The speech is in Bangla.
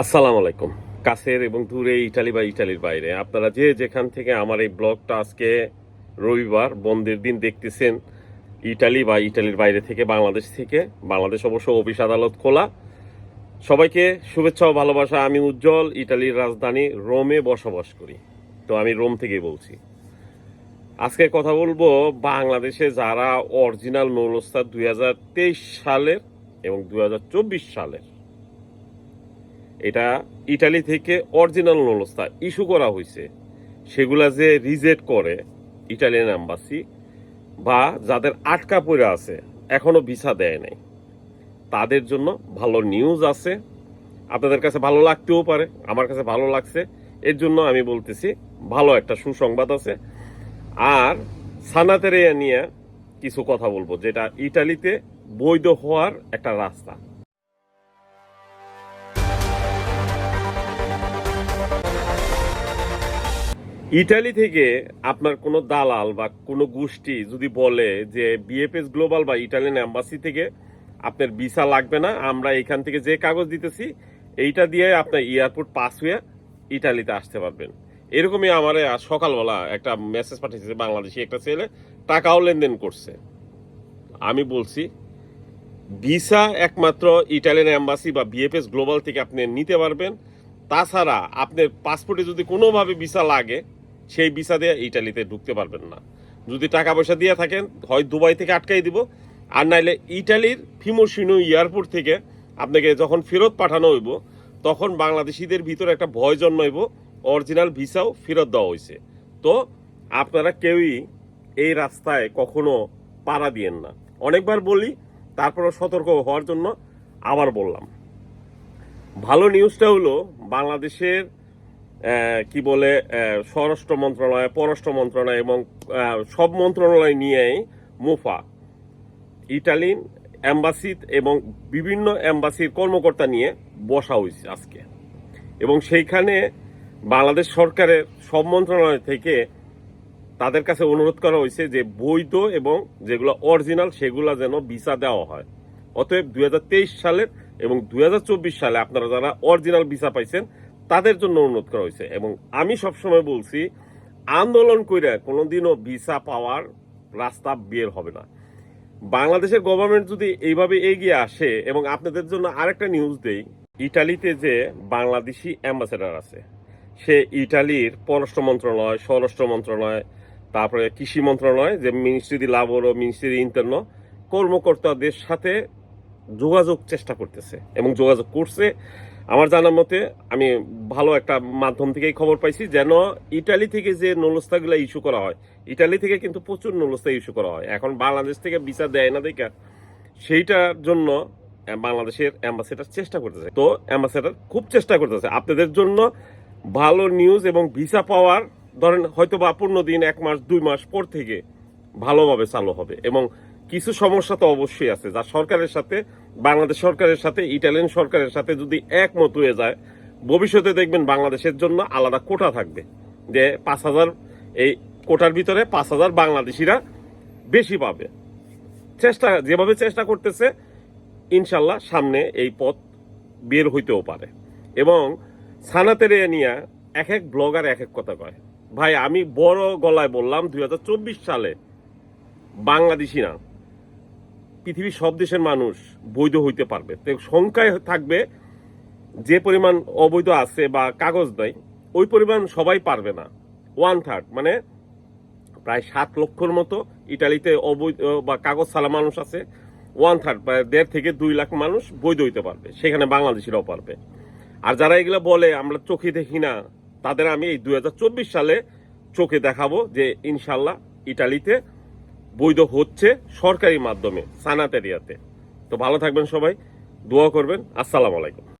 আসসালামু আলাইকুম। কাছের এবং দূরে ইটালি বা ইটালির বাইরে। আপনারা যে যেখান থেকে আমার এই ব্লগটা আজকে রবিবার, বন্ধের দিন দেখতেছেন, ইটালি বা ইটালির বাইরে থেকে, বাংলাদেশ থেকে, বাংলাদেশ অবশ্য অফিস আদালত খোলা। সবাইকে শুভেচ্ছা ও ভালোবাসা। আমি উজ্জ্বল, ইটালির রাজধানী রোমে বসবাস করি। তো আমি রোম থেকেই বলছি। আজকে কথা বলব বাংলাদেশে যারা অরিজিনাল দু হাজার তেইশ সালের এবং দুই সালের। এটা ইটালি থেকে অরিজিনাল নলস্তা ইস্যু করা হয়েছে সেগুলা যে রিজেক্ট করে ইটালিয়ান এম্বাসি বা যাদের আটকা পড়ে আছে, এখনও ভিসা দেয় নাই। তাদের জন্য ভালো নিউজ আছে। আপনাদের কাছে ভালো লাগতেও পারে, আমার কাছে ভালো লাগছে। এর জন্য আমি বলতেছি, ভালো একটা সুসংবাদ আছে। আর সানাতেরিয়া নিয়ে কিছু কথা বলব, যেটা ইটালিতে বৈধ হওয়ার একটা রাস্তা। ইটালি থেকে আপনার কোনো দালাল বা কোনো গোষ্ঠী যদি বলে যে বিএফএস গ্লোবাল বা ইটালিয়ান এম্বাসি থেকে আপনার ভিসা লাগবে না, আমরা এখান থেকে যে কাগজ দিতেছি, এইটা দিয়ে আপনার এয়ারপোর্ট পাস হয়ে ইটালিতে আসতে পারবেন। এরকমই আমার সকালবেলা একটা মেসেজ পাঠিয়েছে বাংলাদেশি একটা ছেলে টাকাও লেনদেন করছে। আমি বলছি, ভিসা একমাত্র ইটালিয়ান এম্বাসি বা বিএফএস গ্লোবাল থেকে আপনি নিতে পারবেন। তাছাড়া আপনার পাসপোর্টে যদি কোনোভাবে ভিসা লাগে সেই ভিসা দিয়ে ইটালিতে ঢুকতে পারবেন না। যদি টাকা পয়সা দিয়ে থাকেন, হয় দুবাই থেকে আটকাই দিব, আর নাইলে ইটালির ফিমোসিনো এয়ারপোর্ট থেকে আপনাকে যখন ফেরত পাঠানো হইব, তখন বাংলাদেশিদের ভিতরে একটা ভয় জন্মাইব, অরিজিনাল ভিসাও ফেরত দেওয়া হয়েছে তো আপনারা কেউই এই রাস্তায় কখনো পাড়া দিয়েন না। অনেকবার বলি তারপরে সতর্ক হওয়ার জন্য আবার বললাম। ভালো নিউজটা হলো, বাংলাদেশের কি বলে স্বরাষ্ট্র মন্ত্রণালয়, পররাষ্ট্র মন্ত্রণালয় এবং সব মন্ত্রণালয় নিয়েই মুফা ইটালিন অ্যাম্বাসি এবং বিভিন্ন অ্যাম্বাসির কর্মকর্তা নিয়ে বসা হয়েছে আজকে। এবং সেইখানে বাংলাদেশ সরকারের সব মন্ত্রণালয় থেকে তাদের কাছে অনুরোধ করা হয়েছে যে বৈধ এবং যেগুলো অরিজিনাল সেগুলো যেন ভিসা দেওয়া হয়। অতএব দুই হাজার তেইশ সালের এবং দুই হাজার চব্বিশ সালে আপনারা যারা অরিজিনাল ভিসা পাইছেন তাদের জন্য অনুরোধ করা হয়েছে। এবং আমি সবসময় বলছি, আন্দোলন করে কোনোদিনও ভিসা পাওয়ার রাস্তা বের হবে না। বাংলাদেশের গভর্নমেন্ট যদি এইভাবে এগিয়ে আসে, এবং আপনাদের জন্য আরেকটা নিউজ দেই, ইটালিতে যে বাংলাদেশি অ্যাম্বাসেডার আছে, সে ইটালির পররাষ্ট্র মন্ত্রণালয়, স্বরাষ্ট্র মন্ত্রণালয়, তারপরে কৃষি মন্ত্রণালয়, যে মিনিস্ট্রি দি লাবর ও মিনিস্ট্রি ইন্টারন কর্মকর্তাদের সাথে যোগাযোগ চেষ্টা করতেছে এবং যোগাযোগ করছে। আমার মতে, আমি ভালো একটা মাধ্যম থেকেই খবর পাইছি যেন ইটালি থেকে যে নলস্তাগুলো ইস্যু করা হয়, ইটালি থেকে কিন্তু প্রচুর নলস্তা ইস্যু করা হয়। এখন বাংলাদেশ থেকে ভিসা দেয় না দেখা সেইটার জন্য বাংলাদেশের অ্যাম্বাসেডার চেষ্টা করতেছে। তো অ্যাম্বাসেডার খুব চেষ্টা করতেছে। আপনাদের জন্য ভালো নিউজ এবং ভিসা পাওয়ার, ধরেন হয়তো বা পনেরো দিন, এক মাস, দুই মাস পর থেকে ভালোভাবে চালু হবে এবং কিছু সমস্যা তো অবশ্যই আছে। যা সরকারের সাথে, বাংলাদেশ সরকারের সাথে, ইটালিয়ান সরকারের সাথে যদি একমত হয়ে যায়, ভবিষ্যতে দেখবেন বাংলাদেশের জন্য আলাদা কোটা থাকবে। যে পাঁচ হাজার, এই কোটার ভিতরে পাঁচ হাজার বাংলাদেশিরা বেশি পাবে। চেষ্টা, যেভাবে চেষ্টা করতেছে, ইনশাল্লাহ সামনে এই পথ বের হইতেও পারে। এবং সানাতের নিয়ে এক এক ব্লগার এক এক কথা কয়, ভাই, আমি বড় গলায় বললাম দু হাজার চব্বিশ সালে বাংলাদেশি না পৃথিবীর সব দেশের মানুষ বৈধ হইতে পারবে। তো সংখ্যায় থাকবে যে পরিমাণ অবৈধ আছে বা কাগজ নাই, ওই পরিমাণ সবাই পারবে না। ওয়ান থার্ড মানে প্রায় সাত লক্ষর মতো ইটালিতে অবৈধ বা কাগজ ছাড়া মানুষ আছে। ওয়ান থার্ড প্রায় দেড় থেকে দুই লাখ মানুষ বৈধ হইতে পারবে, সেখানে বাংলাদেশিরাও পারবে। আর যারা এগুলো বলে, আমরা চোখে দেখি না, তাদের আমি এই দু হাজার চব্বিশ সালে চোখে দেখাবো যে ইনশাল্লাহ ইটালিতে বৈধ হচ্ছে সরকারি মাধ্যমে সানাতেরিয়াতে। তো ভালো থাকবেন সবাই দোয়া করবেন। আসসালামু আলাইকুম।